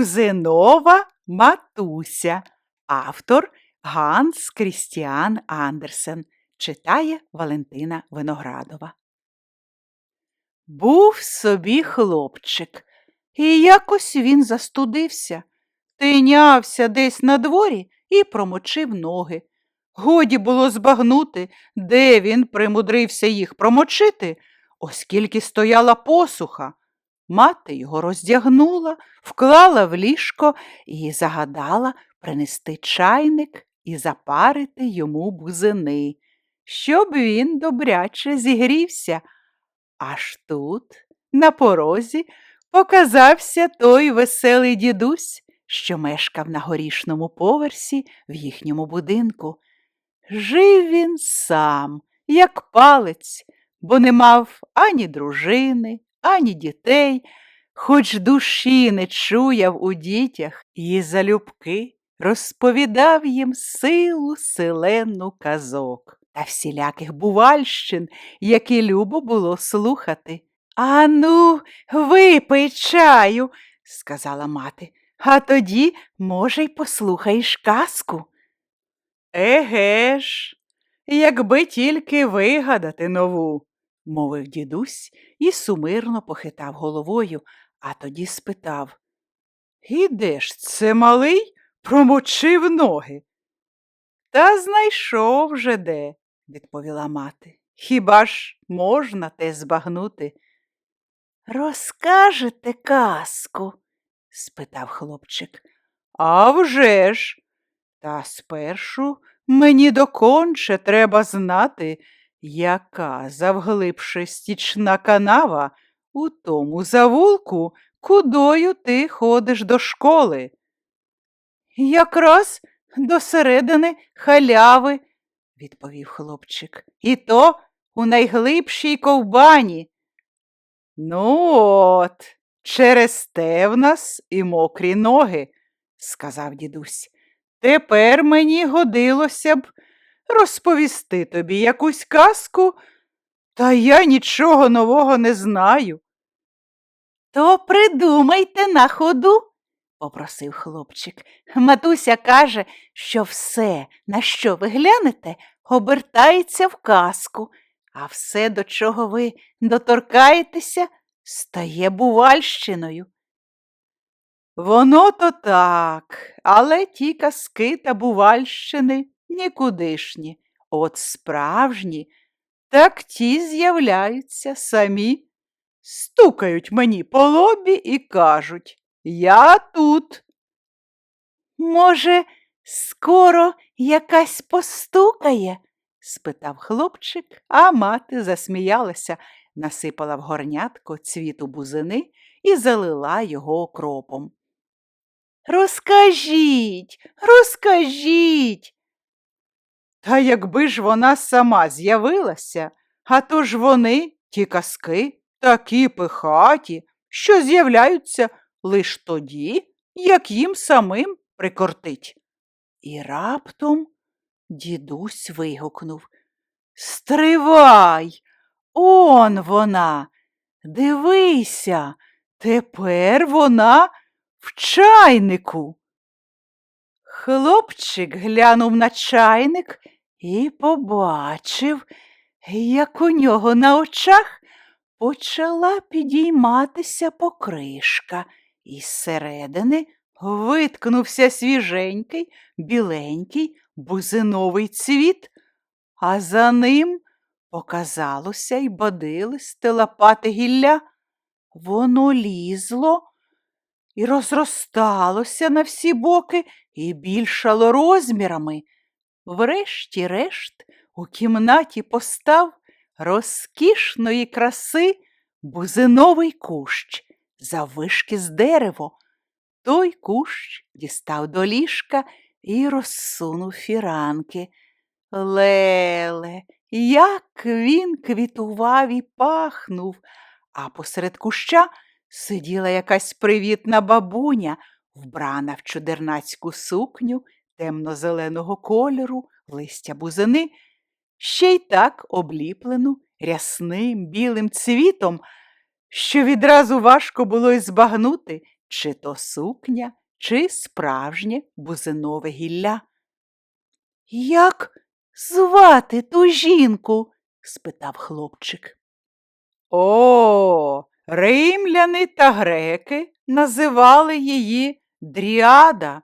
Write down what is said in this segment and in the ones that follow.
Бузинова матуся. Автор Ганс Крістіан Андерсен. Читає Валентина Виноградова. Був собі хлопчик, і якось він застудився, тинявся десь на дворі і промочив ноги. Годі було збагнути, де він примудрився їх промочити, оскільки стояла посуха. Мати його роздягнула, вклала в ліжко і загадала принести чайник і запарити йому бузини, щоб він добряче зігрівся. Аж тут, на порозі, показався той веселий дідусь, що мешкав на горішному поверсі в їхньому будинку. Жив він сам, як палець, бо не мав ані дружини, ані дітей, хоч душі не чуяв у дітях і залюбки розповідав їм силу селену казок та всіляких бувальщин, які любо було слухати. Ану, випий чаю, сказала мати, а тоді, може, й послухаєш казку. Еге ж, якби тільки вигадати нову, мовив дідусь і сумирно похитав головою, а тоді спитав. І ж це малий промочив ноги? Та знайшов же де, відповіла мати. Хіба ж можна те збагнути? Розкажете казку? спитав хлопчик. «А вже ж! Та спершу мені доконче треба знати, яка завглибше стічна канава у тому завулку, кудою ти ходиш до школи. Якраз до середини халяви, відповів хлопчик, і то у найглибшій ковбані. Ну от, через те в нас і мокрі ноги, сказав дідусь. Тепер мені годилося б розповісти тобі якусь казку, та я нічого нового не знаю. То придумайте на ходу, попросив хлопчик. Матуся каже, що все, на що ви глянете, обертається в казку, а все, до чого ви доторкаєтеся, стає бувальщиною. Воно то так, але ті казки та бувальщини нікудишні. От справжні, так ті з'являються самі, стукають мені по лобі і кажуть Я тут. Може, скоро якась постукає? спитав хлопчик, а мати засміялася, насипала в горнятко цвіту бузини і залила його окропом. Розкажіть, розкажіть. Та якби ж вона сама з'явилася, а то ж вони, ті казки, такі пихаті, що з'являються лиш тоді, як їм самим прикортить. І раптом дідусь вигукнув Стривай, он вона, дивися, тепер вона в чайнику. Хлопчик глянув на чайник і побачив, як у нього на очах почала підійматися покришка, і зсередини виткнувся свіженький, біленький бузиновий цвіт, а за ним показалося й бодилисте лопате гілля. Воно лізло і розросталося на всі боки і більшало розмірами. Врешті-решт у кімнаті постав розкішної краси бузиновий кущ, заввишки з дерево. Той кущ дістав до ліжка і розсунув фіранки. Леле, як він квітував і пахнув, а посеред куща сиділа якась привітна бабуня, вбрана в чудернацьку сукню темно-зеленого кольору, листя бузини, ще й так обліплену рясним білим цвітом, що відразу важко було й збагнути, чи то сукня, чи справжнє бузинове гілля. Як звати ту жінку? спитав хлопчик. О, римляни та греки називали її Дріада,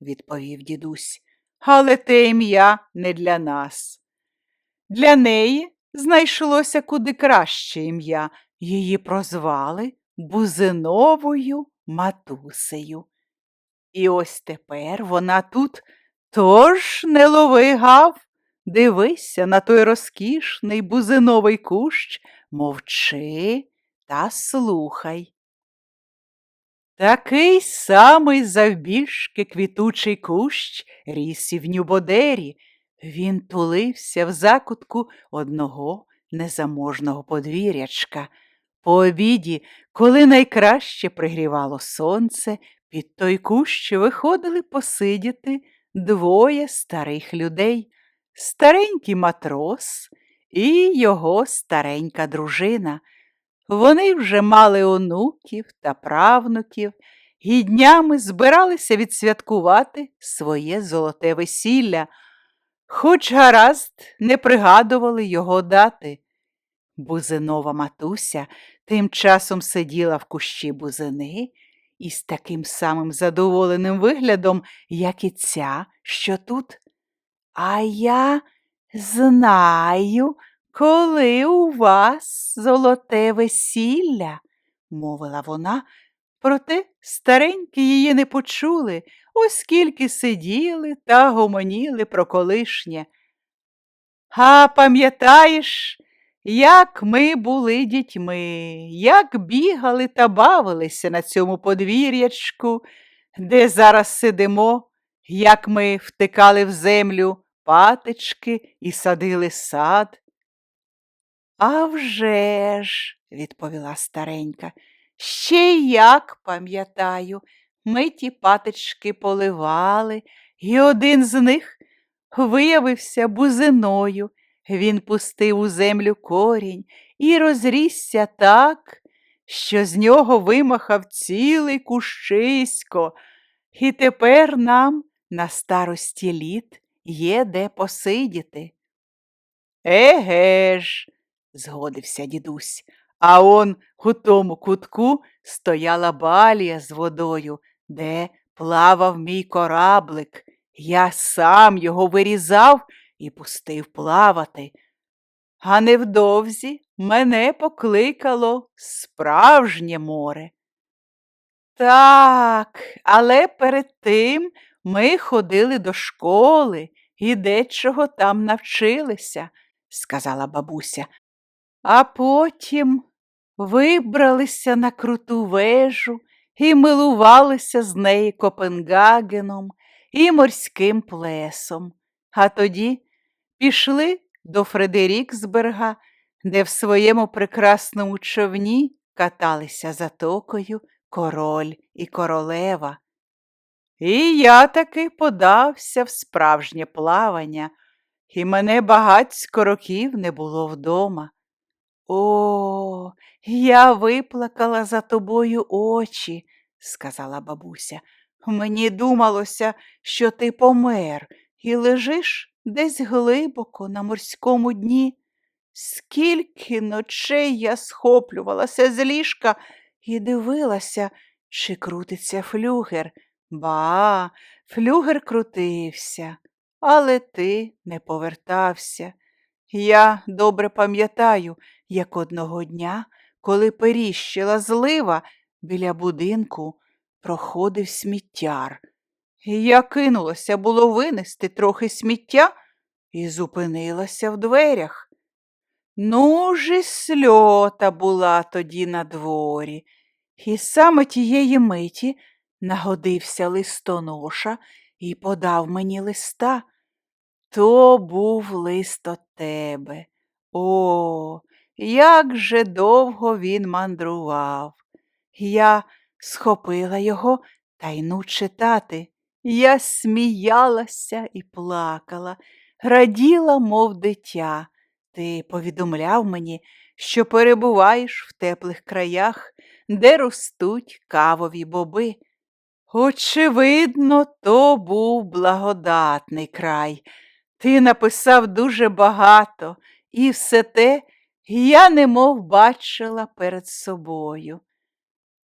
відповів дідусь, але те ім'я не для нас. Для неї знайшлося куди краще ім'я. Її прозвали Бузиновою матусею. І ось тепер вона тут тож не лови гав, дивися на той розкішний бузиновий кущ, мовчи та слухай. Такий самий завбільшки квітучий кущ ріс і в Нюбодері. Він тулився в закутку одного незаможного подвір'ячка. По обіді, коли найкраще пригрівало сонце, під той кущ виходили посидіти двоє старих людей, старенький матрос і його старенька дружина. Вони вже мали онуків та правнуків і днями збиралися відсвяткувати своє золоте весілля, хоч гаразд не пригадували його дати. Бузинова матуся тим часом сиділа в кущі бузини і з таким самим задоволеним виглядом, як і ця, що тут. А я знаю, коли у вас золоте весілля, мовила вона, проте старенькі її не почули, оскільки сиділи та гомоніли про колишнє. А пам'ятаєш, як ми були дітьми, як бігали та бавилися на цьому подвір'ячку, де зараз сидимо, як ми втикали в землю патички і садили сад. «А вже ж», – відповіла старенька, ще як пам'ятаю, ми ті патички поливали, і один з них виявився бузиною. Він пустив у землю корінь і розрісся так, що з нього вимахав цілий кущисько, і тепер нам на старості літ є де посидіти. Еге ж, згодився дідусь, а он у тому кутку стояла балія з водою, де плавав мій кораблик. Я сам його вирізав і пустив плавати. А невдовзі мене покликало справжнє море. Так, але перед тим ми ходили до школи і дечого там навчилися, сказала бабуся, а потім вибралися на круту вежу і милувалися з неї Копенгагеном і морським плесом. А тоді пішли до Фредеріксберга, де в своєму прекрасному човні каталися затокою король і королева. І я таки подався в справжнє плавання, і мене багацько років не було вдома. О, я виплакала за тобою очі, сказала бабуся. Мені думалося, що ти помер і лежиш десь глибоко на морському дні. Скільки ночей я схоплювалася з ліжка і дивилася, чи крутиться флюгер. Ба, флюгер крутився, але ти не повертався. Я добре пам'ятаю, як одного дня, коли періщила злива біля будинку, проходив сміттяр. Я кинулася було винести трохи сміття і зупинилася в дверях. Ну ж і сльота була тоді на дворі, і саме тієї миті нагодився листоноша і подав мені листа. То був лист от тебе. О, як же довго він мандрував. Я схопила його та йну читати. Я сміялася і плакала, раділа, мов дитя. Ти повідомляв мені, що перебуваєш в теплих краях, де ростуть кавові боби. Очевидно, то був благодатний край. Ти написав дуже багато, і все те я немов бачила перед собою.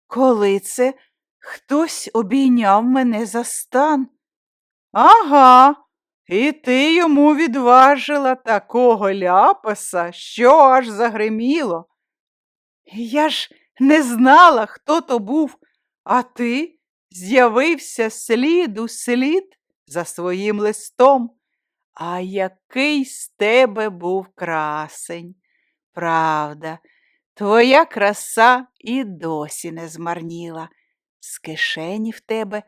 Коли це хтось обійняв мене за стан? Ага, і ти йому відважила такого ляпаса, що аж загриміло. Я ж не знала, хто то був, а ти з'явився слід у слід за своїм листом. А який з тебе був красень. Правда, твоя краса і досі не змарніла. З кишені в тебе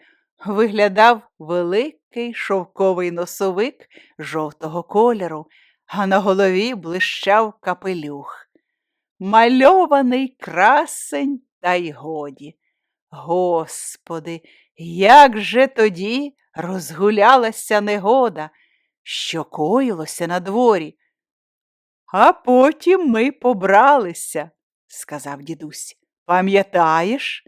виглядав великий шовковий носовик жовтого кольору, а на голові блищав капелюх. Мальований красень та й годі. Господи, як же тоді розгулялася негода, що коїлося на дворі. А потім ми побралися, сказав дідусь. Пам'ятаєш?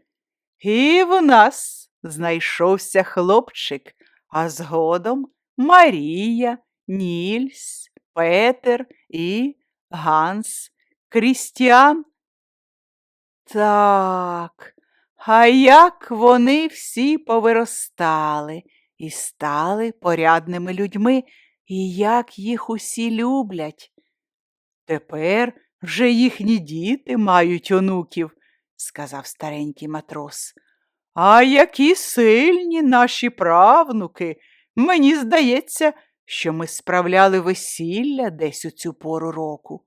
І в нас знайшовся хлопчик, а згодом Марія, Нільс, Петер і Ганс Крістіан. Так, а як вони всі повиростали і стали порядними людьми, і як їх усі люблять. Тепер вже їхні діти мають онуків, сказав старенький матрос. А які сильні наші правнуки. Мені здається, що ми справляли весілля десь у цю пору року.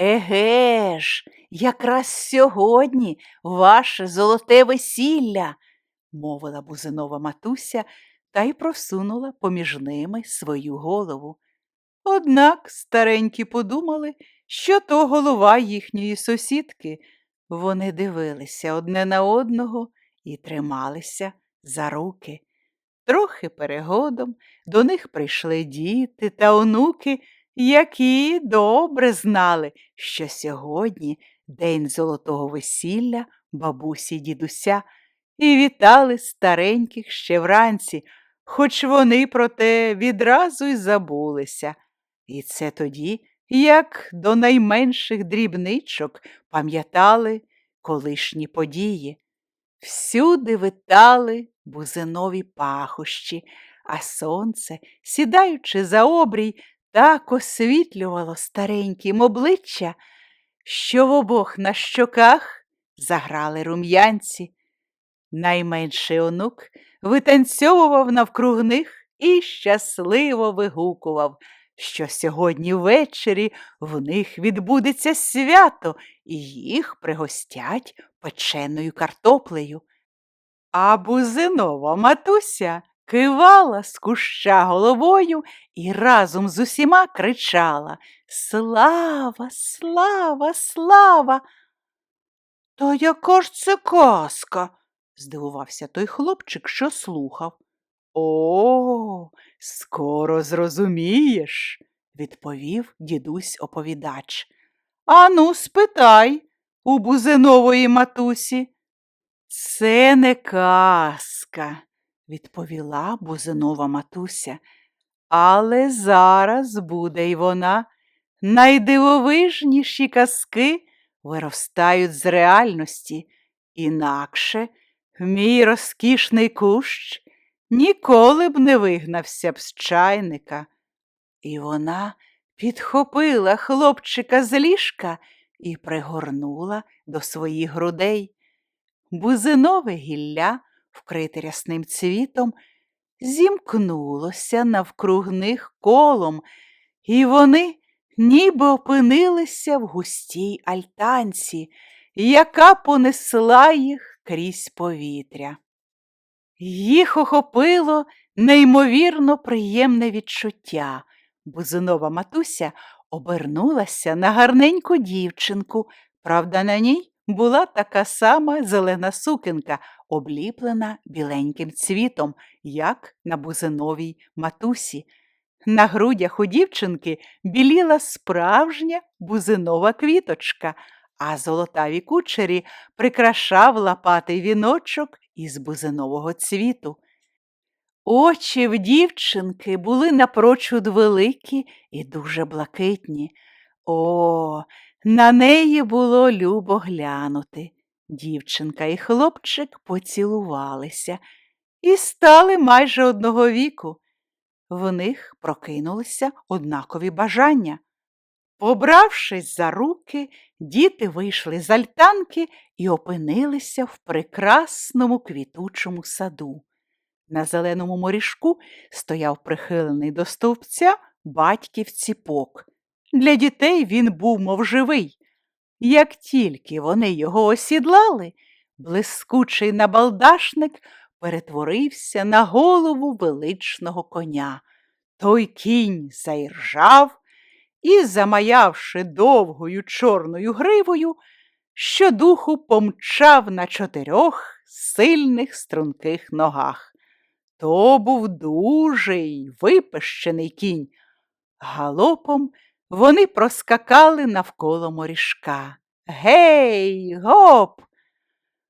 Еге ж, якраз сьогодні ваше золоте весілля, мовила бузинова матуся та й просунула поміж ними свою голову. Однак старенькі подумали, що то голова їхньої сусідки. Вони дивилися одне на одного і трималися за руки. Трохи перегодом до них прийшли діти та онуки, які добре знали, що сьогодні день золотого весілля бабусі дідуся, і вітали стареньких ще вранці, хоч вони про те відразу й забулися. І це тоді, як до найменших дрібничок пам'ятали колишні події. Всюди витали бузинові пахощі, а сонце, сідаючи за обрій, так освітлювало стареньким обличчя, що в обох на щоках заграли рум'янці. Найменший онук витанцьовував навкруг них і щасливо вигукував, що сьогодні ввечері в них відбудеться свято, і їх пригостять печеною картоплею. А бузинова матуся кивала з куща головою і разом з усіма кричала Слава, слава, слава. Та яка ж це казка? Здивувався той хлопчик, що слухав. О, скоро зрозумієш, відповів дідусь оповідач. Ану, спитай у бузинової матусі. Це не казка, відповіла бузинова матуся, але зараз буде й вона. Найдивовижніші казки виростають з реальності, інакше мій розкішний кущ ніколи б не вигнався б з чайника. І вона підхопила хлопчика з ліжка і пригорнула до своїх грудей. Бузинове гілля, вкрите рясним цвітом, зімкнулося навкруг них колом, і вони ніби опинилися в густій альтанці, яка понесла їх крізь повітря. Їх охопило неймовірно приємне відчуття. Бузинова матуся обернулася на гарненьку дівчинку. Правда, на ній була така сама зелена сукенка, обліплена біленьким цвітом, як на бузиновій матусі. На грудях у дівчинки біліла справжня бузинова квіточка, а золотаві кучері прикрашав лапатий віночок із бузинового цвіту. Очі в дівчинки були напрочуд великі і дуже блакитні. О, на неї було любо глянути. Дівчинка і хлопчик поцілувалися і стали майже одного віку. В них прокинулися однакові бажання. Побравшись за руки, діти вийшли з альтанки і опинилися в прекрасному квітучому саду. На зеленому морішку стояв прихилений до стовпця батьків ціпок. Для дітей він був мов живий. Як тільки вони його осідлали, блискучий набалдашник перетворився на голову величного коня. Той кінь заіржав і, замаявши довгою чорною гривою, щодуху помчав на чотирьох сильних струнких ногах. То був дужий випещений кінь. Галопом вони проскакали навколо морішка. Гей, гоп!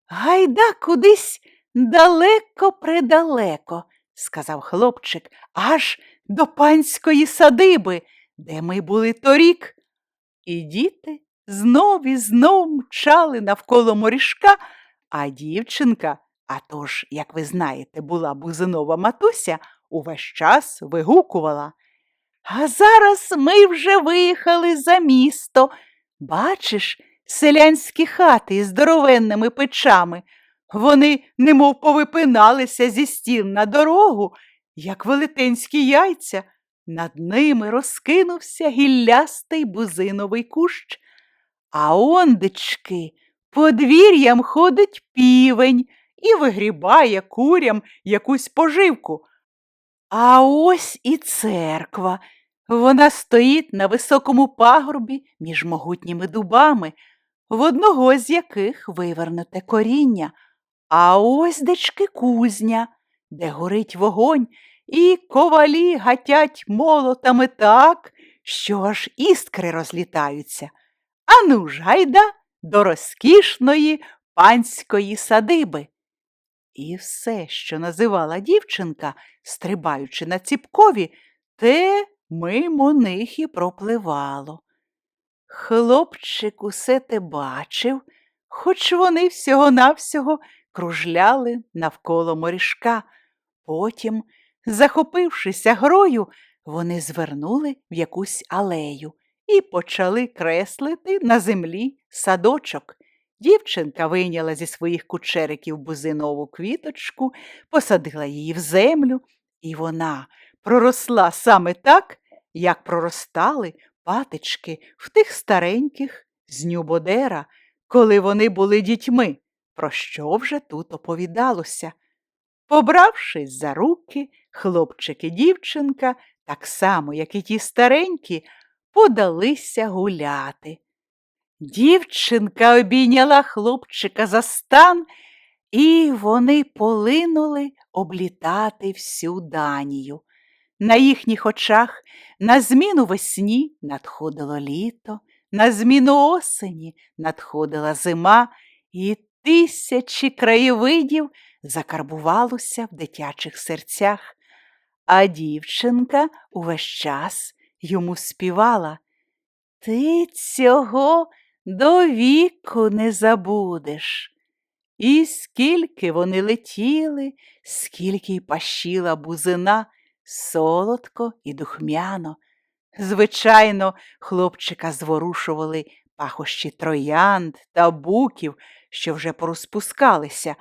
Гайда кудись далеко предалеко, сказав хлопчик, аж до панської садиби, де ми були торік. І діти знов і знов мчали навколо морішка, а дівчинка, а тож, як ви знаєте, була бузинова матуся, увесь час вигукувала. А зараз ми вже виїхали за місто. Бачиш, селянські хати із здоровенними печами. Вони немов повипиналися зі стін на дорогу, як велетенські яйця. Над ними розкинувся гіллястий бузиновий кущ. А ондечки подвір'ям ходить півень і вигрібає курям якусь поживку. А ось і церква. Вона стоїть на високому пагорбі між могутніми дубами, в одного з яких вивернуте коріння. А ось дечки кузня, де горить вогонь, і ковалі гатять молотами так, що аж іскри розлітаються. Ану ж, гайда, до розкішної панської садиби. І все, що називала дівчинка, стрибаючи на ціпкові, те мимо них і пропливало. Хлопчик усе те бачив, хоч вони всього-навсього кружляли навколо морішка. Потім, захопившися грою, вони звернули в якусь алею і почали креслити на землі садочок. Дівчинка вийняла зі своїх кучериків бузинову квіточку, посадила її в землю, і вона проросла саме так, як проростали патички в тих стареньких з Нюбодера, коли вони були дітьми, про що вже тут оповідалося. Побравшись за руки, хлопчик і дівчинка, так само, як і ті старенькі, подалися гуляти. Дівчинка обійняла хлопчика за стан, і вони полинули облітати всю Данію. На їхніх очах на зміну весні надходило літо, на зміну осені надходила зима, і тисячі краєвидів закарбувалося в дитячих серцях. А дівчинка увесь час йому співала. Ти цього до віку не забудеш. І скільки вони летіли, скільки й пащила бузина, солодко і духмяно. Звичайно, хлопчика зворушували пахощі троянд та буків, що вже порозпускалися,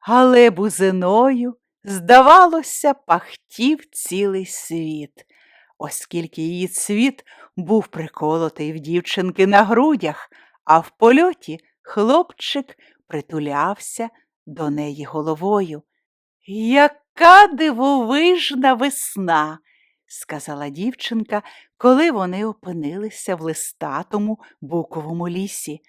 але бузиною, здавалося, пахтів цілий світ, оскільки її цвіт був приколотий в дівчинки на грудях, а в польоті хлопчик притулявся до неї головою. Яка дивовижна весна, сказала дівчинка, коли вони опинилися в листатому буковому лісі.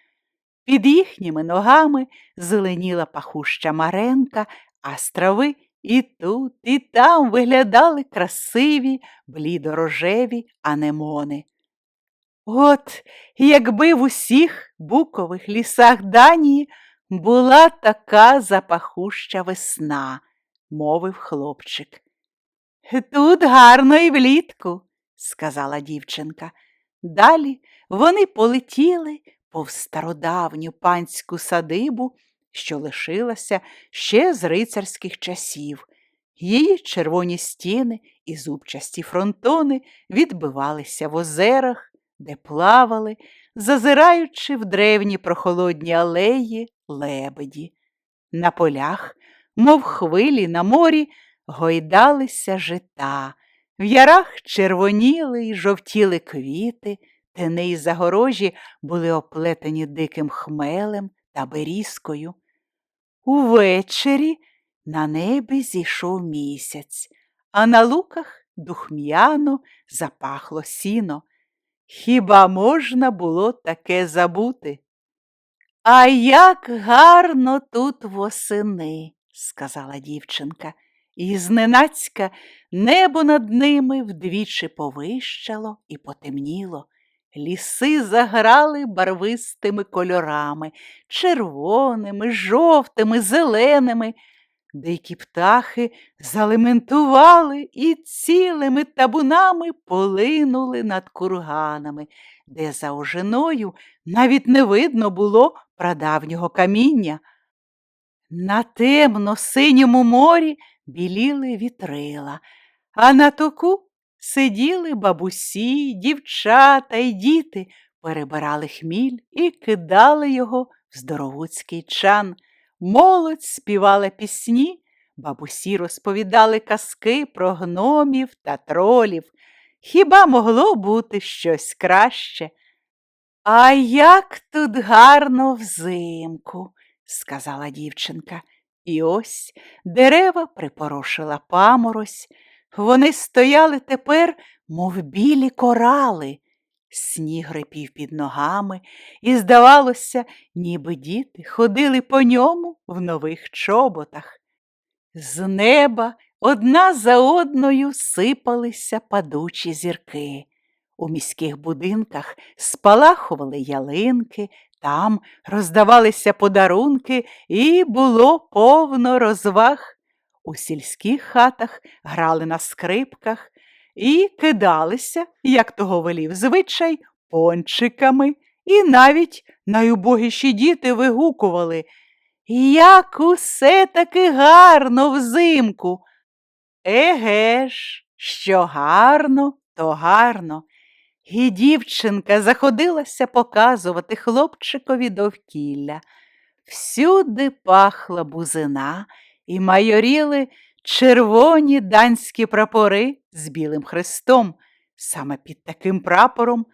Під їхніми ногами зеленіла пахуща маренка, а з трави і тут, і там виглядали красиві блідорожеві анемони. От якби в усіх букових лісах Данії була така запахуща весна, мовив хлопчик. Тут гарно і влітку, сказала дівчинка. Далі вони полетіли повз стародавню панську садибу, що лишилася ще з рицарських часів. Її червоні стіни і зубчасті фронтони відбивалися в озерах, де плавали, зазираючи в древні прохолодні алеї лебеді. На полях, мов хвилі на морі, гойдалися жита, в ярах червоніли й жовтіли квіти, тени й загорожі були оплетені диким хмелем та берізкою. Увечері на небі зійшов місяць, а на луках духм'яно запахло сіно. Хіба можна було таке забути? А як гарно тут восени, сказала дівчинка, і зненацька небо над ними вдвічі повищало і потемніло. Ліси заграли барвистими кольорами, червоними, жовтими, зеленими. Дикі птахи залементували і цілими табунами полинули над курганами, де за ожиною навіть не видно було прадавнього каміння. На темно-синьому морі біліли вітрила, а на току сиділи бабусі, дівчата й діти, перебирали хміль і кидали його в здоровуцький чан. Молодь співала пісні, бабусі розповідали казки про гномів та тролів. Хіба могло бути щось краще? А як тут гарно взимку, сказала дівчинка. І ось дерева припорошила паморозь. Вони стояли тепер, мов білі корали. Сніг репів під ногами, і, здавалося, ніби діти ходили по ньому в нових чоботах. З неба одна за одною сипалися падучі зірки. У міських будинках спалахували ялинки, там роздавалися подарунки, і було повно розваг. У сільських хатах грали на скрипках і кидалися, як того велів звичай, пончиками, і навіть найубогіші діти вигукували Як усе таки гарно взимку. Еге ж, що гарно, то гарно. І дівчинка заходилася показувати хлопчикові довкілля. Всюди пахла бузина і майоріли червоні данські прапори з білим хрестом. Саме під таким прапором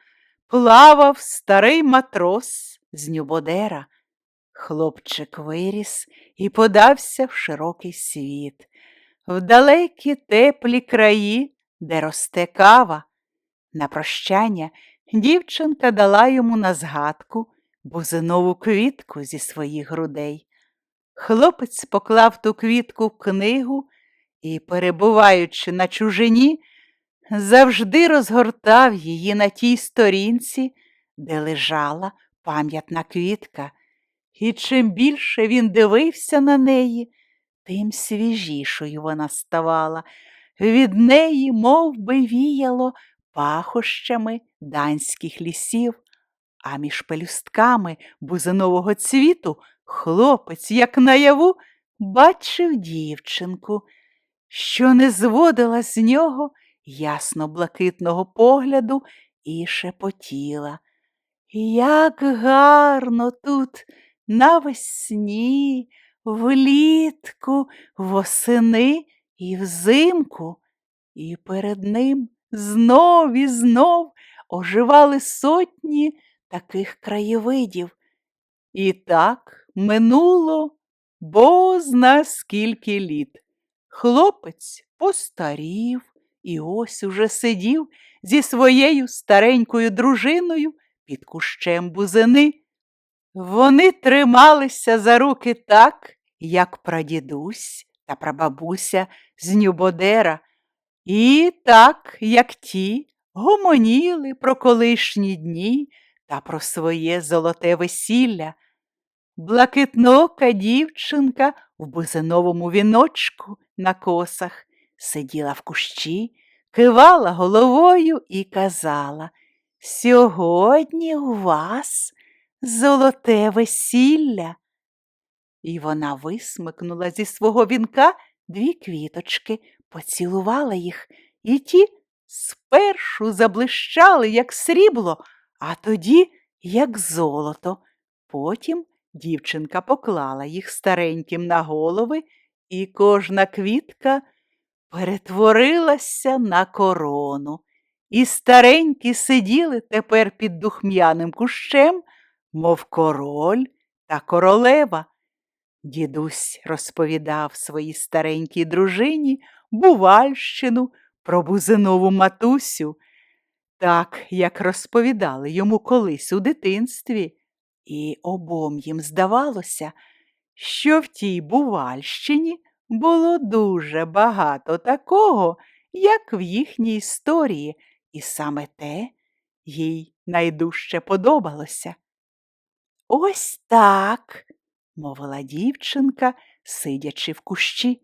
плавав старий матрос з Нюбодера. Хлопчик виріс і подався в широкий світ, в далекі теплі краї, де росте кава. На прощання дівчинка дала йому на згадку бузинову квітку зі своїх грудей. Хлопець поклав ту квітку в книгу і, перебуваючи на чужині, завжди розгортав її на тій сторінці, де лежала пам'ятна квітка, і чим більше він дивився на неї, тим свіжішою вона ставала. Від неї мов би, віяло пахощами данських лісів, а між пелюстками бузинового цвіту хлопець, як наяву, бачив дівчинку, що не зводила з нього ясно блакитного погляду і шепотіла. Як гарно тут навесні, влітку, восени і взимку, і перед ним знов і знов оживали сотні таких краєвидів. І так минуло бозна скільки літ. Хлопець постарів і ось уже сидів зі своєю старенькою дружиною під кущем бузини. Вони трималися за руки так, як прадідусь та прабабуся з Нюбодера, і так, як ті гомоніли про колишні дні та про своє золоте весілля. Блакитнока дівчинка в бузиновому віночку на косах сиділа в кущі, кивала головою і казала Сьогодні у вас золоте весілля. І вона висмикнула зі свого вінка дві квіточки, поцілувала їх, і ті спершу заблищали, як срібло, а тоді, як золото. Потім дівчинка поклала їх стареньким на голови, і кожна квітка перетворилася на корону. І старенькі сиділи тепер під духм'яним кущем, мов король та королева. Дідусь розповідав своїй старенькій дружині Бувальщину про бузинову матусю, так, як розповідали йому колись у дитинстві, і обом їм здавалося, що в тій Бувальщині було дуже багато такого, як в їхній історії, і саме те їй найдужче подобалося. Ось так, мовила дівчинка, сидячи в кущі.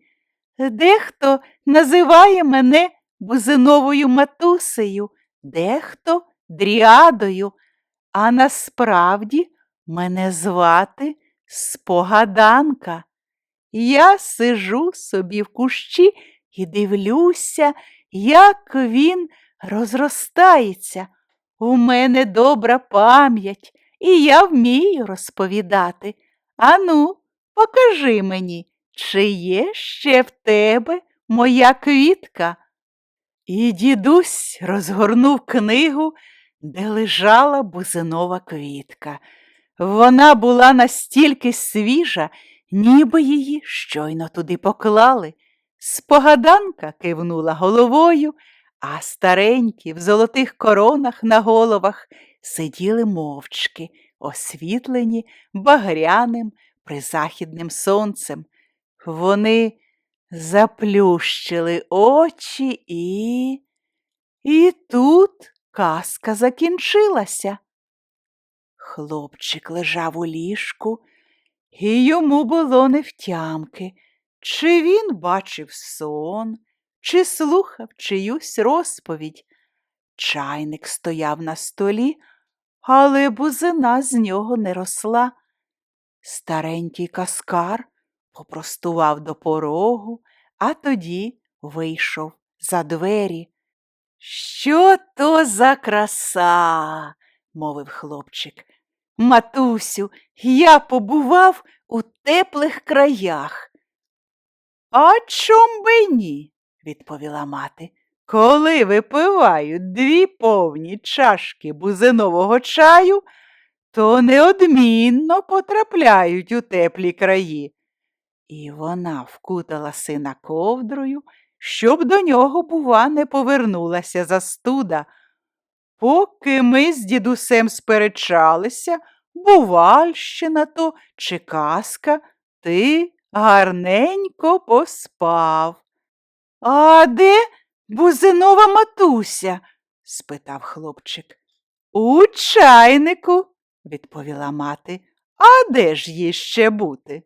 Дехто називає мене бузиновою матусею, дехто дріадою, а насправді мене звати Спогаданка. Я сижу собі в кущі і дивлюся, як він розростається. У мене добра пам'ять, і я вмію розповідати. Ану, покажи мені, чи є ще в тебе моя квітка? І дідусь розгорнув книгу, де лежала бузинова квітка. Вона була настільки свіжа, ніби її щойно туди поклали. Спогаданка кивнула головою, а старенькі в золотих коронах на головах сиділи мовчки, освітлені багряним призахідним сонцем. Вони заплющили очі і. І тут казка закінчилася. Хлопчик лежав у ліжку, і йому було невтямки, чи він бачив сон, чи слухав чиюсь розповідь. Чайник стояв на столі, але бузина з нього не росла. Старенький каскар попростував до порогу, а тоді вийшов за двері. Що то за краса? мовив хлопчик. Матусю, я побував у теплих краях. А чом би ні? відповіла мати. Коли випивають дві повні чашки бузинового чаю, то неодмінно потрапляють у теплі краї. І вона вкутала сина ковдрою, щоб до нього, бува, не повернулася застуда. Поки ми з дідусем сперечалися, бувальщина то чи казка, ти гарненько поспав. А де бузинова матуся? спитав хлопчик. У чайнику, відповіла мати. А де ж їй ще бути?